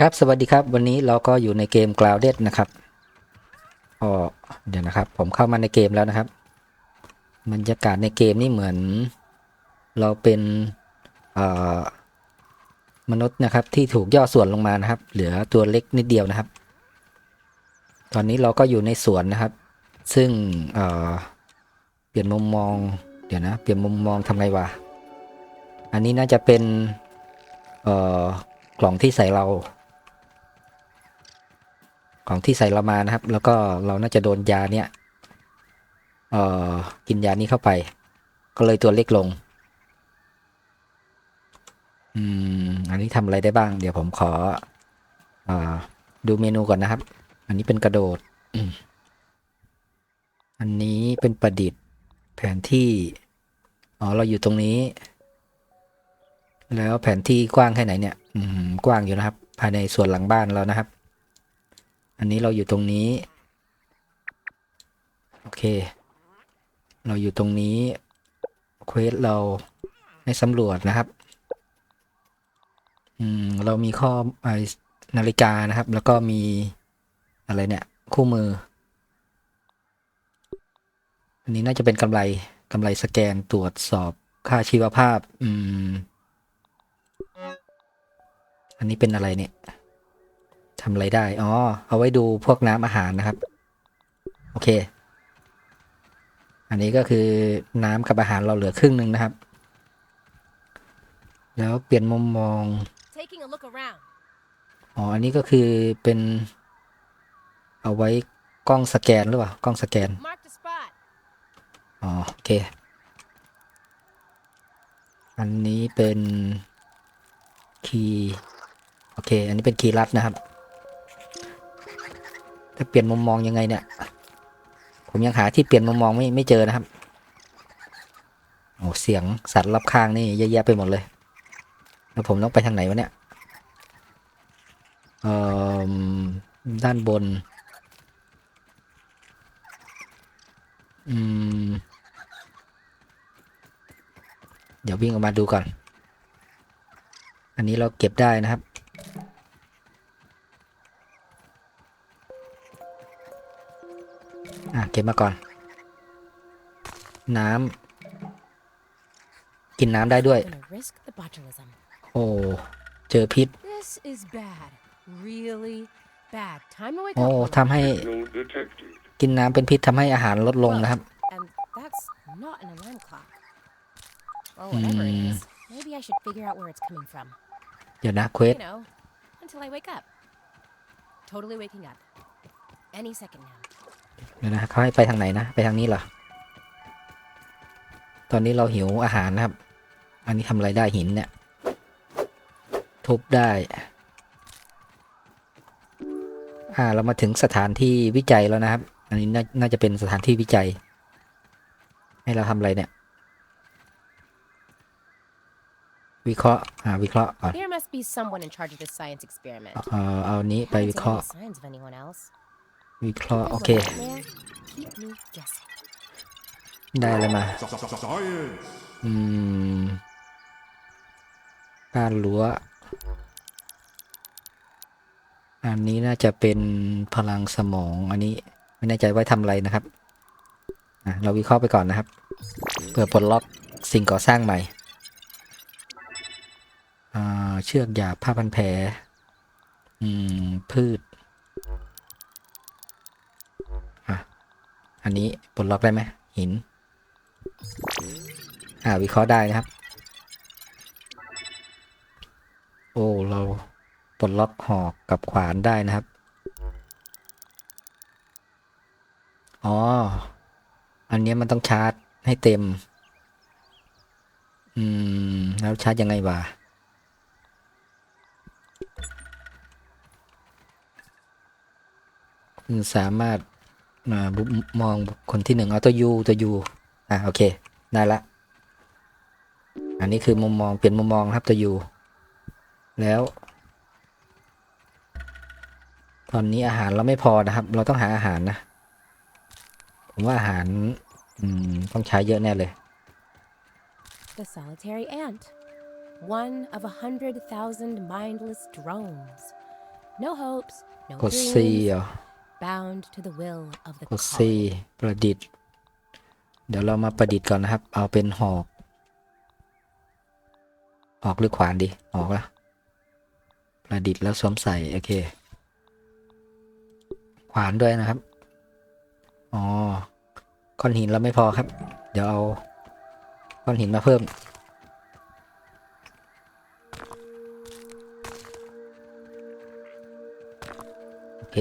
ครับสวัสดีครับ วันนี้เราก็อยู่ในเกม Grounded นะครับอ๋อเดี๋ยวนะครับ ผมเข้ามาในเกมแล้วนะครับบรรยากาศในเกมนี่เหมือน เราเป็นเอ่อมนุษย์นะครับ ที่ถูกย่อส่วนลงมานะครับ เหลือตัวเล็กนิดเดียวนะครับ ตอนนี้เราก็อยู่ในสวนนะครับ ซึ่งเอ่อเปลี่ยนมุมมอง เดี๋ยวนะ เปลี่ยนมุมมองทำไงวะอันนี้น่าจะเป็นเอ่อกล่องที่ใส่เรา ของที่ใส่เรามานะครับ แล้วก็เราน่าจะโดนยาเนี่ยเอ่อกินยานี้เข้าไป ก็เลยตัวเล็กลง อืม อันนี้ทำอะไรได้บ้าง เดี๋ยวผมขออดูเมนูก่อนนะครับ อันนี้เป็นกระโดด อันนี้เป็นประดิษฐ์แผนที่ อ๋อ เราอยู่ตรงนี้ แล้วแผนที่กว้างแค่ไหนเนี่ย อืม กว้างอยู่นะครับ ภายในส่วนหลังบ้านเรานะครับ อันนี้เราอยู่ตรงนี้ โอเค เราอยู่ตรงนี้เควสเราให้สำรวจนะครับ อืม เรามีข้อไอนาฬิกานะครับ แล้วก็มีอะไรเนี่ย คู่มือ อันนี้น่าจะเป็นกำไรกำไรสแกนตรวจสอบค่าชีวภาพ อืม อันนี้เป็นอะไรเนี่ย ทำอะไรได้ อ๋อ เอาไว้ดูพวกน้ำอาหารนะครับ โอเค อันนี้ก็คือน้ำกับอาหารเราเหลือครึ่งหนึ่งนะครับ แล้วเปลี่ยนมุมมอง Taking a look around. อ๋อ อันนี้ก็คือเป็น เอาไว้กล้องสแกนหรือเปล่า กล้องสแกน Mark the spot. อ๋อ โอเค อันนี้เป็นคีย์โอเค อันนี้เป็นคีย์ลัดนะครับ จะเปลี่ยนมุมมองยังไงเนี่ย ผมยังหาที่เปลี่ยนมุมมองไม่ไม่เจอนะครับ โอ้เสียงสัตว์รอบข้างนี่เยอะแยะไปหมดเลย แล้วผมต้องไปทางไหนวะเนี่ยเอ่อด้านบน อืม เดี๋ยววิ่งออกมาดูก่อน อันนี้เราเก็บได้นะครับ อะเก็บมาก่อน น้ำกินน้ำได้ด้วย Gonna risk the botulism. โอ้เจอพิษ This is bad. Really bad. Time to wake โอ้ up. Willow. ทำให้ No detected. กินน้ำเป็นพิษทำให้อาหารลดลงนะครับ And that's not an alarm clock. Or whatever it Hmm. is. Maybe I should figure out where it's coming from. เดี๋ยวนะเควส You know, until I wake up. Totally waking up. Any second now. เดี๋ยวนะเขาให้ไปทางไหนนะ ไปทางนี้เหรอ ตอนนี้เราหิวอาหารนะครับ อันนี้ทำอะไรได้หินเนี่ย ทุบได้ อ่า เรามาถึงสถานที่วิจัยแล้วนะครับ อันนี้น่าน่าจะเป็นสถานที่วิจัย ให้เราทำอะไรเนี่ย วิเคราะห์ อ่า วิเคราะห์ก่อน There must be someone in charge of this science experiment. เอ่อเอาอันนี้ไป Haven't วิ seen เคราะห์ any signs of anyone else. วิเคราะห์โอเค ได้อะไรมา อืมบ้านรั้วอันนี้น่าจะเป็นพลังสมองอันนี้ ไม่แน่ใจไว้ทำอะไรนะครับอะเราวิเคราะห์ไปก่อนนะครับ เพื่อปลดล็อกสิ่งก่อสร้างใหม่อ่าเชือกหยาผ้าพันแผลอืมพืช อะ อันนี้ปลดล็อกได้ไหมหิน อ่าวิเคราะห์ได้นะครับ โอ้เราปลดล็อกหอกกับขวานได้นะครับ อ๋อ อันนี้มันต้องชาร์จให้เต็ม อืม แล้วชาร์จยังไงวะคุณสามารถ อ่าบุมองบุคคนที่หนึ่งเอาตัวยูตัวยูอ่าโอเคได้ละ อันนี้คือมุมมองเปลี่ยนมุมมองครับตัวยูแล้ว ตอนนี้อาหารเราไม่พอนะครับ เราต้องหาอาหารนะ ผมว่าอาหารอืมต้องใช้เยอะแน่เลย The solitary ant. One of a hundred thousand mindless drones. No hopes, no กด C dreams, เหรอ bound to the will of the กด C colony. ประดิษฐ์ เดี๋ยวเรามาประดิษฐ์ก่อนนะครับ เอาเป็นหอก หอกหรือขวานดี หอกละประดิษฐ์แล้วสวมใส่ โอเค ขวานด้วยนะครับ อ๋อ ก้อนหินเราไม่พอครับ เดี๋ยวเอา ก้อนหินมาเพิ่ม โอเค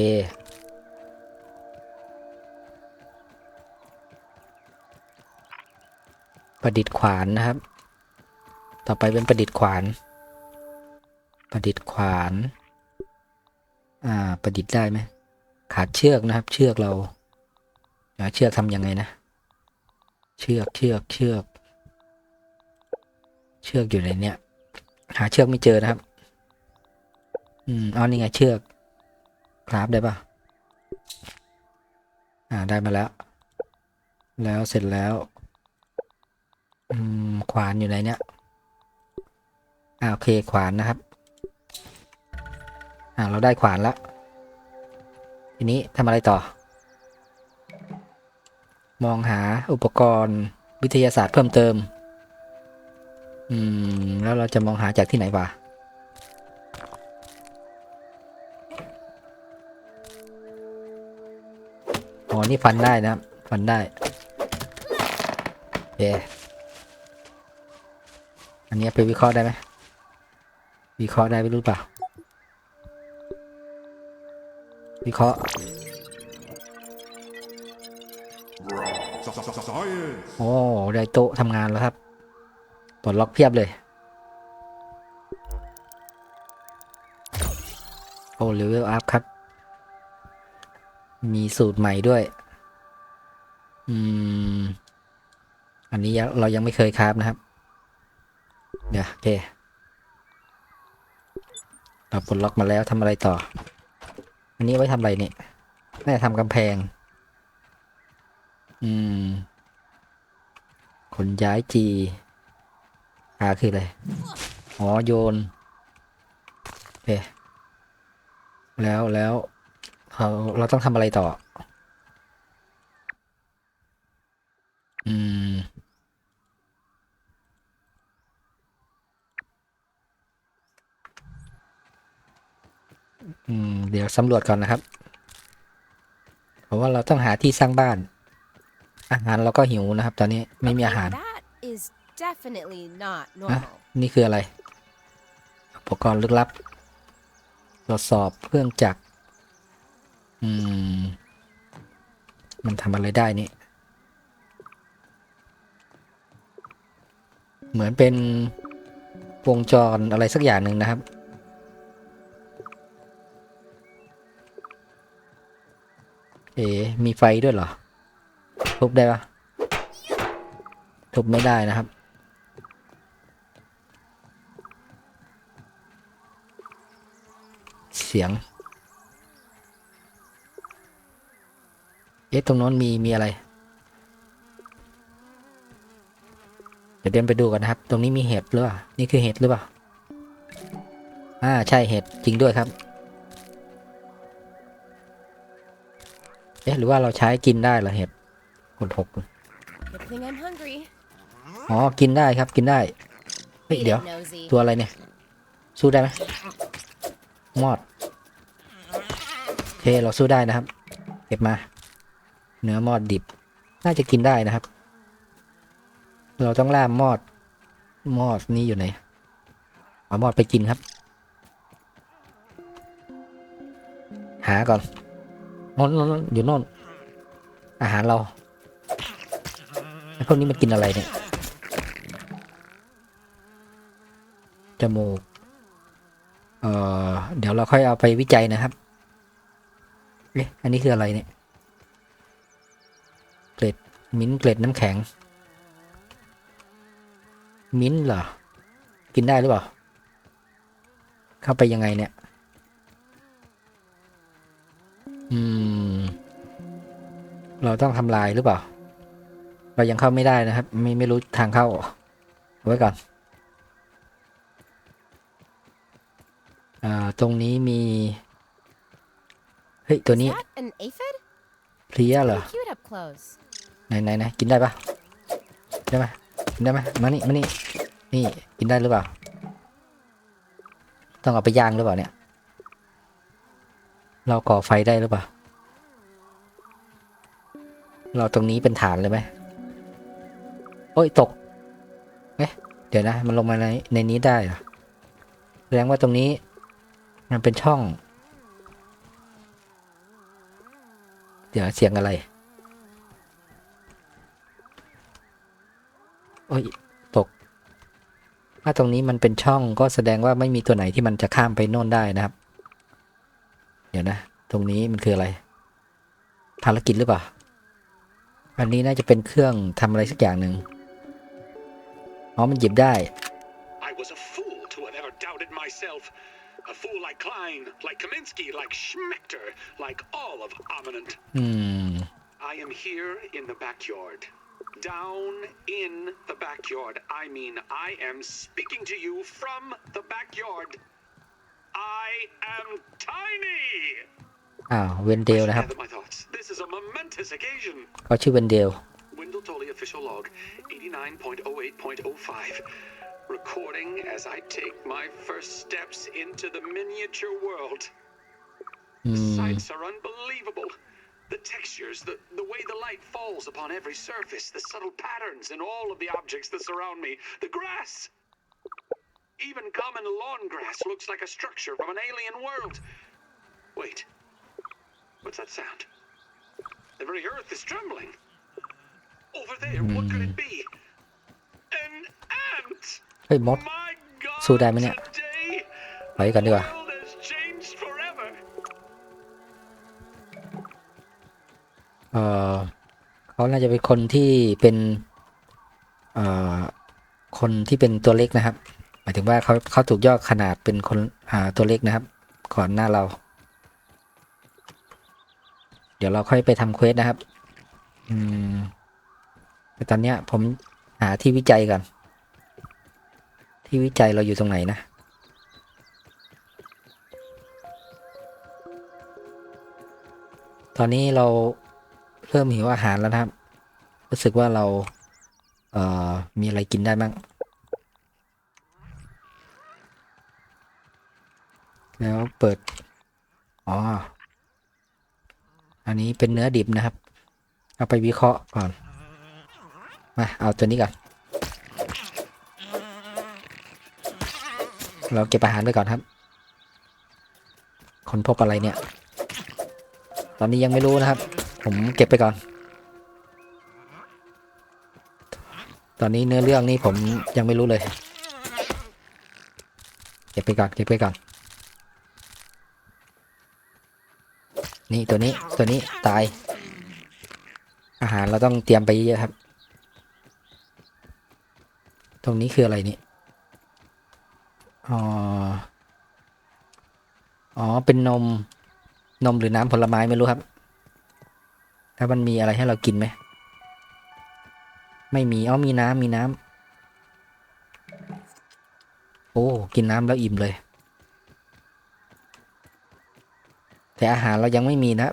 ประดิษฐ์ขวานนะครับ ต่อไปเป็นประดิษฐ์ขวาน ประดิษฐ์ขวาน อ่า ประดิษฐ์ได้ไหม ขาดเชือกนะครับ เชือกเราเดี๋ยวเชือกทำยังไงนะ เชือก เชือก เชือก เชือกอยู่ในเนี้ย หาเชือกไม่เจอนะครับ อืมเอนี่ไงเชือก คราฟได้ปะอ่า ได้มาแล้ว แล้วเสร็จแล้ว อืมขวานอยู่ไหนเนี่ยอ่าโอเคขวานนะครับอ่าเราได้ขวานแล้วทีนี้ทำอะไรต่อ มองหาอุปกรณ์วิทยาศาสตร์เพิ่มเติม อืม แล้วเราจะมองหาจากที่ไหนวะอ๋อ นี่ฟันได้นะ ฟันได้โอเค อันนี้ไปวิเคราะห์ได้ไหมวิเคราะห์ได้ไม่รู้เปล่า วิเคราะห์ Science. โอ้ได้โต๊ะทำงานแล้วครับปลดล็อกเพียบเลย โอ้เลเวลอัพครับ มีสูตรใหม่ด้วย อืม อันนี้ยังเรายังไม่เคยคราฟนะครับ เดี๋ยวโอเคเราปลดล็อกมาแล้วทำอะไรต่อ อันนี้ไว้ทำอะไรเนี่ยน่าจะทำกำแพง อืมขนย้ายจีอาคืออะไรอ๋อโยนโอเคแล้วแล้วเราเราต้องทำอะไรต่อม อืม เดี๋ยว สำรวจก่อนนะครับเพราะว่าเราต้องหาที่สร้างบ้าน อาหารเราก็หิวนะครับ ตอนนี้ไม่มี Okay, อาหาร That is definitely not อะ normal. นี่คืออะไร อุปกรณ์ลึกลับ ตรวจสอบเครื่องจักร อืม มันทำอะไรได้นี่ เหมือนเป็นวงจรอะไรสักอย่างหนึ่งนะครับ เอ๋มีไฟด้วยเหรอ ทุบได้ปะทุบไม่ได้นะครับ เสียง เอ๊ะ ตรงโน้นมี มีอะไร เดี๋ยวเดินไปดูกันนะครับ ตรงนี้มีเห็ดหรือเปล่า นี่คือเห็ดหรือเปล่า อ่า ใช่เห็ดจริงด้วยครับ เอ๊ะหรือว่าเราใช้กินได้เหรอเห็ดกดหก Good thing I'm hungry. อ๋อ กินได้ครับกินได้ เฮ้ย Eat เดี๋ยว it, nosy. ตัวอะไรเนี่ย สู้ได้ไหมมอดโอเคเราสู้ได้นะครับ เก็บมา เนื้อมอดดิบ น่าจะกินได้นะครับ เราต้องล่ามมอด มอดนี่อยู่ไหนเอามอดไปกินครับ หาก่อนโน่นน่นน่นอยู่น่นอาหารเราไอ้พวกนี้มันกินอะไรเนี่ย จมูก เอ่อ เดี๋ยวเราค่อยเอาไปวิจัยนะครับ เอ๊ะ อันนี้คืออะไรเนี่ย เกล็ดมิ้นเกล็ดน้ำแข็ง มิ้นเหรอ กินได้หรือเปล่า เข้าไปยังไงเนี่ย อืม เราต้องทำลายหรือเปล่า เรายังเข้าไม่ได้นะครับ ไม่ไม่รู้ทางเข้าเอาไว้ก่อนอ่าตรงนี้มี เฮ้ย ตัว Is นี้ that an aphid? เพลียเหรอ Pretty cute up close. ไหนไหนไหนกินได้ปะได้ไหมกินได้ไหมมานี่มานี่นี่ กินได้หรือเปล่า ต้องเอาไปย่างหรือเปล่าเนี่ย เราก่อไฟได้หรือเปล่า เราตรงนี้เป็นฐานเลยไหมโอ้ยตก เอ๊ะ เดี๋ยวนะ มันลงมาในในนี้ได้เหรอ แสดงว่าตรงนี้ มันเป็นช่อง เดี๋ยวเสียงอะไร โอ้ยตก ถ้าตรงนี้มันเป็นช่องก็แสดงว่าไม่มีตัวไหนที่มันจะข้ามไปโน่นได้นะครับ เดี๋ยวนะ ตรงนี้มันคืออะไร ภารกิจหรือเปล่า อันนี้น่าจะเป็นเครื่องทำอะไรสักอย่างหนึ่งอ๋อมันหยิบได้ I was a fool to have ever doubted myself. A fool like Klein, like Kaminsky, like Schmechter, like all of Ominent. อืม I am here in the backyard. Down in the backyard. I mean, I am speaking to you from the backyard. I am tiny. อ้าว เวนเด I ล should นะครับ gather my thoughts. This is a momentous occasion. เขาชื่อเวนเดล Wendell Tully official log 89.08.05. Recording as I take my first steps into the miniature world. อื The ม sights are unbelievable. The textures, the, the way the light falls upon every surface, the subtle patterns in all of the objects that surround me, the grass. Even common lawn grass looks like a structure from an alien world. Wait. What's that sound? The very earth is trembling. Over there, what could it be? An ant! เฮ้ยมด My God! สู้ได้ไหมเนี่ย Today, ไปกันดีกว่า the world has changed forever. เออเขาน่าจะเป็นคนที่เป็นเอ่อคนที่เป็นตัวเล็กนะครับ หมายถึงว่าเขาเขาถูกย่อขนาดเป็นคนอ่าตัวเล็กนะครับ ก่อนหน้าเรา เดี๋ยวเราค่อยไปทำเควสนะครับ อืมแต่ตอนเนี้ยผมหาที่วิจัยก่อนที่วิจัยเราอยู่ตรงไหนนะตอนนี้เราเริ่มหิวอาหารแล้วนะครับ รู้สึกว่าเราเอ่อมีอะไรกินได้บ้าง แล้วเปิด อ๋อ อันนี้เป็นเนื้อดิบนะครับ เอาไปวิเคราะห์ก่อน มา เอาตัวนี้ก่อน เราเก็บอาหารไปก่อนครับ คนพบอะไรเนี่ย ตอนนี้ยังไม่รู้นะครับ ผมเก็บไปก่อน ตอนนี้เนื้อเรื่องนี้ผมยังไม่รู้เลย เก็บไปก่อน เก็บไปก่อน นี่ตัวนี้ตัวนี้ตาย อาหารเราต้องเตรียมไปเยอะครับ ตรงนี้คืออะไรนี่อ๋ออ๋อเป็นนมนมหรือน้ำผลไม้ไม่รู้ครับแล้วมันมีอะไรให้เรากินไหมไม่มีอ๋อมีน้ำมีน้ำโอ้กินน้ำแล้วอิ่มเลย แต่อาหารเรายังไม่มีนะ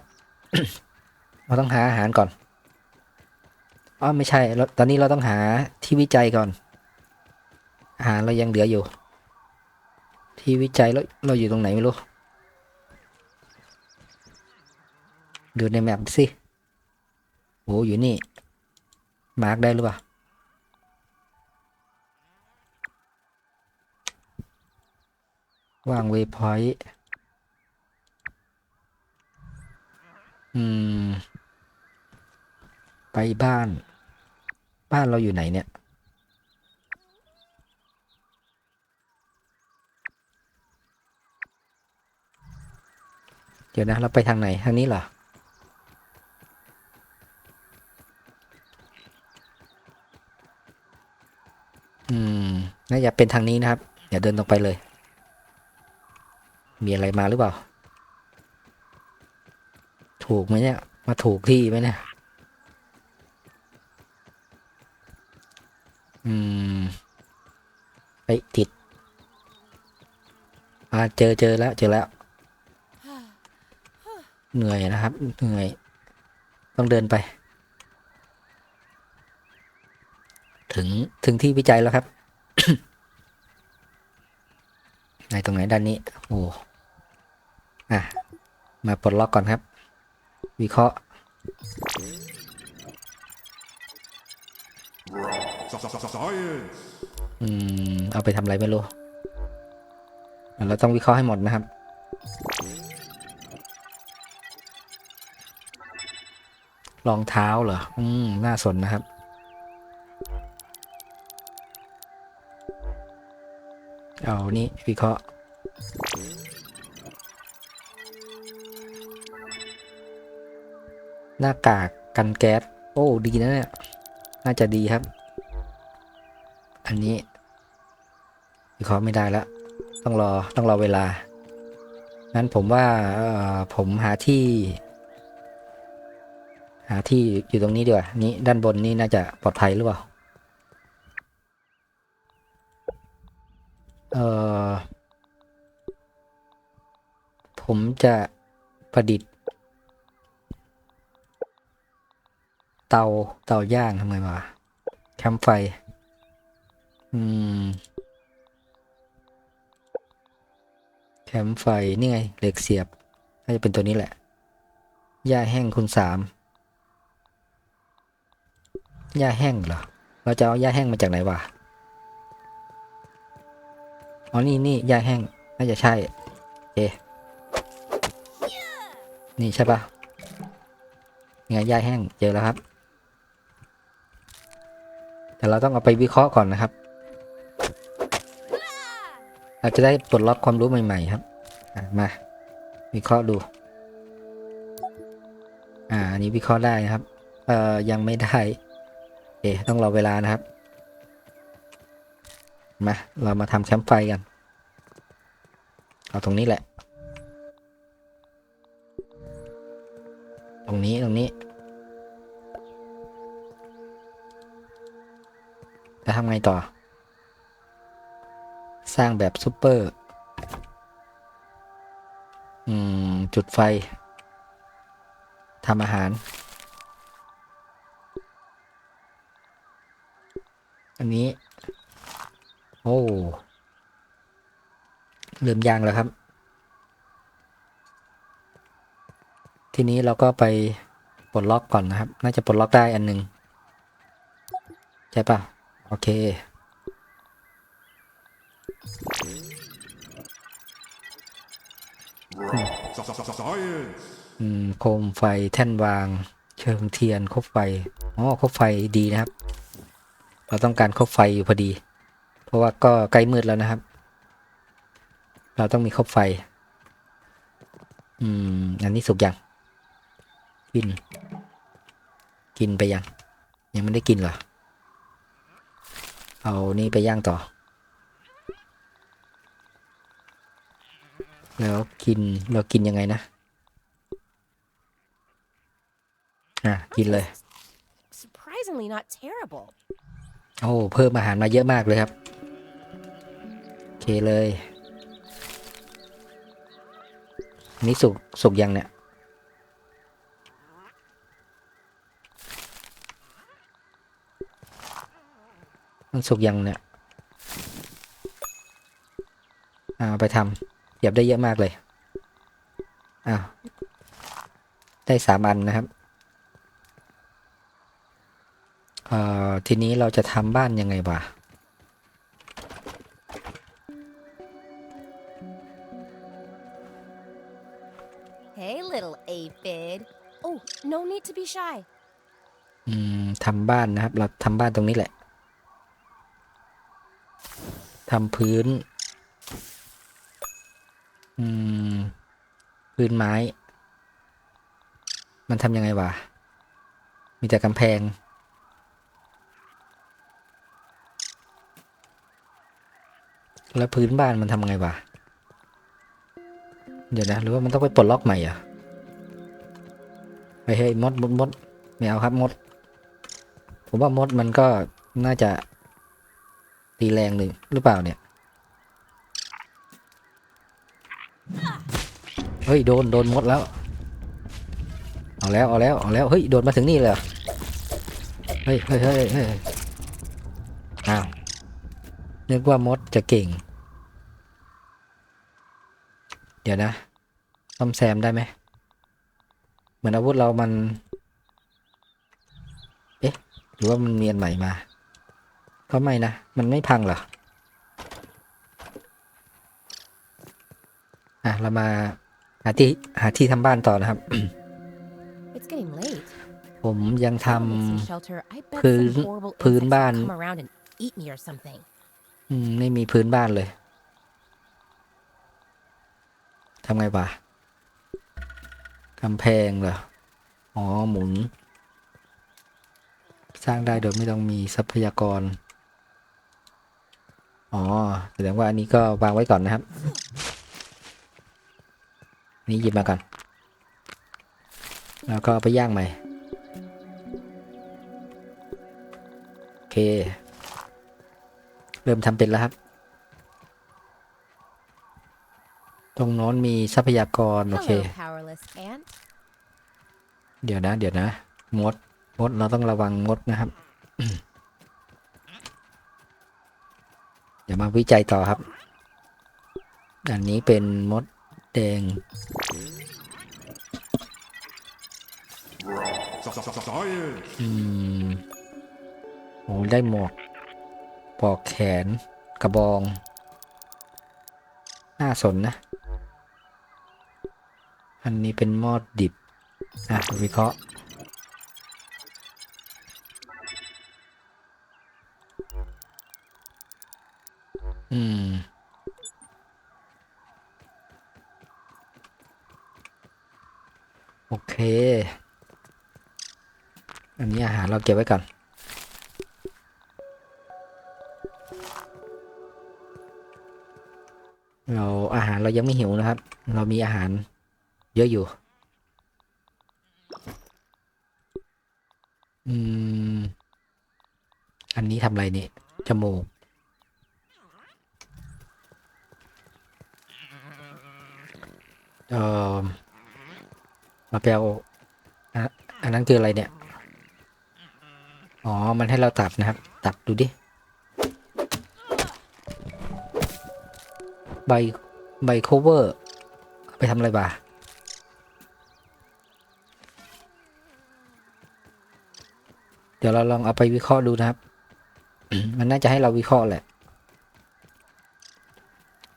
เราต้องหาอาหารก่อนอ๋อไม่ใช่ ตอนนี้เราต้องหาที่วิจัยก่อน อาหารเรายังเหลืออยู่ ที่วิจัยเราเราอยู่ตรงไหนไม่รู้ ดูในแมปสิ โอ้อยู่นี่ มาร์กได้หรือเปล่า วางเวพอยต์ อืม ไปบ้าน บ้านเราอยู่ไหนเนี่ย เดี๋ยวนะ เราไปทางไหน ทางนี้เหรอ อืม น่าจะเป็นทางนี้นะครับเดี๋ยวเดินตรงไปเลย มีอะไรมาหรือเปล่า ถูกไหมเนี่ย มาถูกที่ไหมเนี่ย อืม ไปติด อ่า เจอเจอแล้ว เจอแล้ว เหนื่อยนะครับ เหนื่อย ต้องเดินไป ถึง ถึงที่วิจัยแล้วครับไหนตรงไหนด้านนี้ โอ้ อะมาปลดล็อกก่อนครับ วิเคราะห์อืม เอาไปทำอะไรไม่รู้อะเราต้องวิเคราะห์ให้หมดนะครับ รองเท้าเหรอ อืม น่าสนนะครับ เอา นี่วิเคราะห์ หน้ากากกันแก๊ส โอ้ ดีนะเนี่ย น่าจะดีครับ อันนี้วิเคราะห์ไม่ได้แล้ว ต้องรอ ต้องรอเวลา งั้นผมว่าผมหาที่ หาที่อยู่ตรงนี้ดีกว่า นี้ด้านบนนี่น่าจะปลอดภัยหรือเปล่า เออผมจะประดิษฐ์ เตาเตาย่างทำไงมาแคมไฟ อืม แคมไฟ นี่ไง เหล็กเสียบ น่าจะเป็นตัวนี้แหละหญ้าแห้งคูณสามหญ้าแห้งเหรอ เราจะเอาหญ้าแห้งมาจากไหนวะ อ๋อ นี่นี่หญ้าแห้ง น่าจะใช่เอนี่ใช่ปะยังไงหญ้าแห้ง เจอแล้วครับ แต่เราต้องเอาไปวิเคราะห์ก่อนนะครับ เราจะได้ปลดล็อกความรู้ใหม่ ๆ ครับมา วิเคราะห์ดู อ่าอันนี้วิเคราะห์ได้นะครับ เอ่อยังไม่ได้เอ๊ต้องรอเวลานะครับ มา เรามาทำแคมป์ไฟกัน เอาตรงนี้แหละ ตรงนี้ตรงนี้ แล้วทำไงต่อ สร้างแบบซูเปอร์อจุดไฟทำอาหาร อันนี้ โอ้เริ่มยางแล้วครับ ทีนี้เราก็ไปปลดล็อกก่อนนะครับ น่าจะปลดล็อกได้อันหนึ่งใช่ปะ โอเค อืม โคมไฟแท่นวาง เชิงเทียนคบไฟ อ๋อคบไฟดีนะครับ เราต้องการคบไฟอยู่พอดี เพราะว่าก็ใกล้มืดแล้วนะครับ เราต้องมีคบไฟ อืม อันนี้สุกยัง กิน กินไปยัง ยังไม่ได้กินเหรอ เอานี่ไปย่างต่อ แล้วกินเรากินยังไงนะ อะ กินเลย Surprisingly not terrible. โอ้เพิ่มอาหารมาเยอะมากเลยครับโอเคเลยอันนี้สุกสุกยังเนี่ย มันสุกยังเนี่ยอ่าเอาไปทำเหยียบได้เยอะมากเลยอ้าวได้สามอันนะครับเอ่อทีนี้เราจะทำบ้านยังไงวะ Hey, little aphid. Oh, no need to be shy. อืมทำบ้านนะครับ เราทำบ้านตรงนี้แหละ ทำพื้น อืม พื้นไม้ มันทำยังไงวะ มีแต่กำแพง แล้วพื้นบ้านมันทำไงวะ เดี๋ยวนะ หรือว่ามันต้องไปปลดล็อกใหม่อะไปเฮ้ยมดมดมดไม่เอาครับมด ผมว่ามดมันก็น่าจะ ตีแรงหนึ่งหรือเปล่าเนี่ย เฮ้ย โดน โดนมดแล้ว เอาแล้ว เอาแล้ว เอาแล้ว เฮ้ย โดนมาถึงนี่เลยเหรอเฮ้ย เฮ้ยเฮ้ยเฮ้ยอ้าวนึกว่ามดจะเก่ง เดี๋ยวนะซ่อมแซมได้ไหม เหมือนอาวุธเรามัน เอ๊ะ หรือว่ามันเมียนใหม่มา ก็ไม่นะ มันไม่พังเหรอ อะ เรามาหาที่หาที่ทำบ้านต่อนะครับ It's getting late. ผมยังท If it's a shelter, I bet พื้น some horrible พื้น insects will บ้าน come around and eat me or something. ำอืมไม่มีพื้นบ้านเลยทำไงวะกำแพงเหรอ อ๋อ หมุน สร้างได้โดยไม่ต้องมีทรัพยากร อ๋อแสดงว่าอันนี้ก็วางไว้ก่อนนะครับ นี่หยิบมาก่อน แล้วก็เอาไปย่างใหม่ โอเค เริ่มทำเป็นแล้วครับ ตรงโน้นมีทรัพยากร โอเค Hello, powerless ant. เดี๋ยวนะ เดี๋ยวนะ มด มดเราต้องระวังมดนะครับ เดี๋ยวมาวิจัยต่อครับอันนี้เป็นมดแดงอืมโอ้ได้หมวกปลอกแขนกระบอง น่าสนนะ อันนี้เป็นมอดดิบ อะ วิเคราะห์ อืม โอเค อันนี้อาหารเราเก็บไว้ก่อน เราอาหารเรายังไม่หิวนะครับ เรามีอาหารเยอะอยู่ อืม อันนี้ทำอะไรนี่จมูก เออมาแปลอะอันนั้นคืออะไรเนี่ย อ๋อ มันให้เราตัดนะครับ ตัดดูดิ ใบ ใบโคเวอร์ไปทำอะไรบ้าเดี๋ยวเราลองเอาไปวิเคราะห์ดูนะครับ มันน่าจะให้เราวิเคราะห์แหละ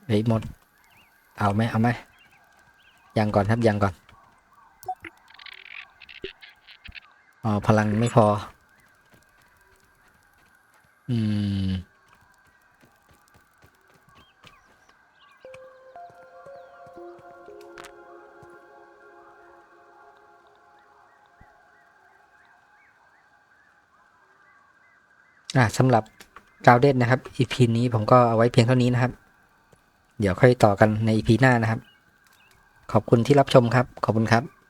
เฮ้ยหมด เอาไหมเอาไหม ยังก่อนครับยังก่อนอ๋อพลังไม่พอ อืม อะสำหรับกาวเดนนะครับ EP นี้ผมก็เอาไว้เพียงเท่านี้นะครับ เดี๋ยวค่อยต่อกันใน EP หน้านะครับ ขอบคุณที่รับชมครับ ขอบคุณครับ